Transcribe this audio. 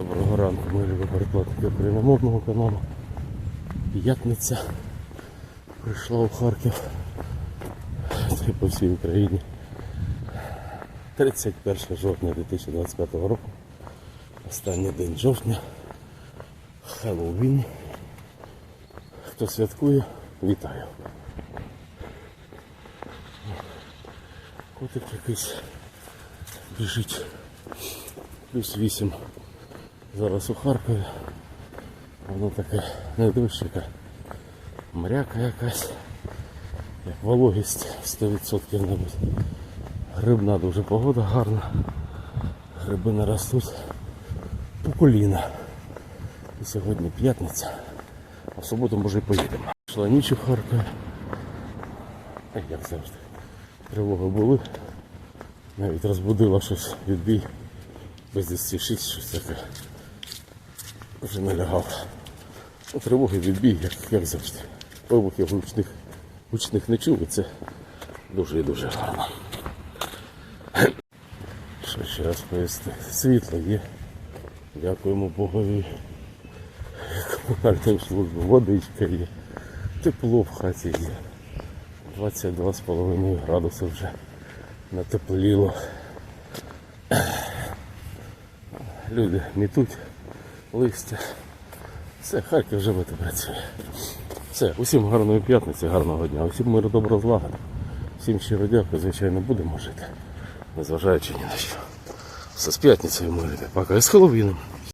Доброго ранку, мої любі перекладники україномовного каналу. П'ятниця прийшла у Харків. Це по всій Україні. 31 жовтня 2025 року. Останній день жовтня. Хеллоуін. Хто святкує, вітаю. Котик якийсь біжить. Плюс 8 зараз у Харкові. Воно таке не дощика, мряка якась, як вологість 100% навіть. Грибна дуже погода гарна. Гриби не ростуть по коліна. І сьогодні п'ятниця, а в суботу може і поїдемо. Йшла ніч у Харкові. Як завжди. Тривоги були. Навіть розбудила щось відбій. Без 10 щось таке. Вже налягав. Ну, Тривоги відбій, як, як завжди. Вибухів гучних, гучних не чув, і це дуже і дуже гарно. Що ще раз поясти? Світло є. Дякуємо Богові. Комунальним службам, водичка є. Тепло в хаті є. 22,5 градуси вже натепліло. Люди мітуть листя. Все, Харків живе та працює. Все, усім гарної п'ятниці, гарного дня, усім миру добро злагоди. Всім щиро дякую, звичайно, будемо жити. Незважаючи ні на що. Все з п'ятницею мирити. Пока і з Хеллоуіном.